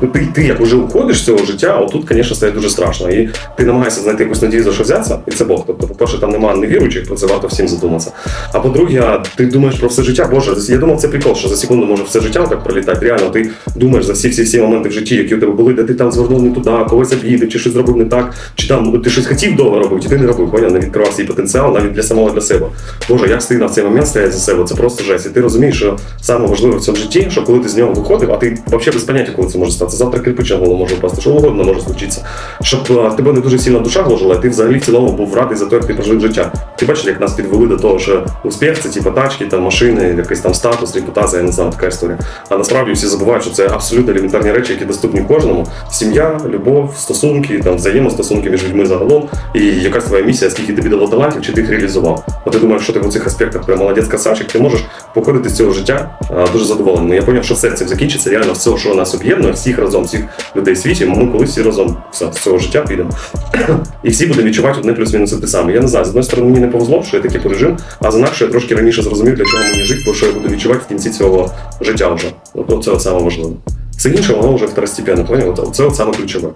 Ти, ти як вже уходиш з цього життя, отут, звісно, стає дуже страшно. І ти намагаєшся знайти якусь надію за що взятися, і це Бог. Тобто, по-перше, там немає невіруючих, про це варто всім задуматися. А по-друге, ти думаєш про все життя. Боже, я думав, це прикол, що за секунду може все життя так пролітати. Реально, ти думаєш за всі всі всі моменти в житті, які у тебе були, де ти там звернув не туди, когось обідав, чи щось зробив не так, чи там ти щось хотів довго робити, і ти не робив. Поняв, не відкривав свій потенціал навіть для самого для себе. Боже, як стидно в цей момент стоять за себе, це просто жесть. І ти розумієш, що саме важливе в цьому житті, що коли ти з нього виходив, а ти взагалі без поняття, коли це може стати. Завтра кирпич на голову може впасти, що угодно може случитися. Щоб в тебе не дуже сильно душа гложила, і ти взагалі в цілому був радий за те, як ти прожив життя. Ти бачиш, як нас підвели до того, що успіх це типу тачки, там машини, якийсь там статус, репутація, я не знаю, така історія. А насправді всі забувають, що це абсолютно елементарні речі, які доступні кожному. Сім'я, любов, стосунки, там взаємостосунки між людьми загалом, і якась твоя місія, скільки тобі дало талантів, чи ти їх реалізував. От ти думаєш, що ти в цих аспектах прям молодець красавчик, ти можеш походити з цього життя а, дуже задоволеним. Я зрозумів, що все цим закінчиться реально все, що нас об'єднує, всіх разом, всіх людей в світі. Ми колись всі разом все, з цього життя підемо. І всі будемо відчувати одне плюс-мінус те саме. Я не знаю, з одної сторони мені не повезло, що я такий пережив, а з я трошки раніше зрозумів, для чого мені жити, бо що я буду відчувати в кінці цього життя вже. От, це саме важливе. Все інше, воно вже второстепенно, поняв? Це от саме ключове.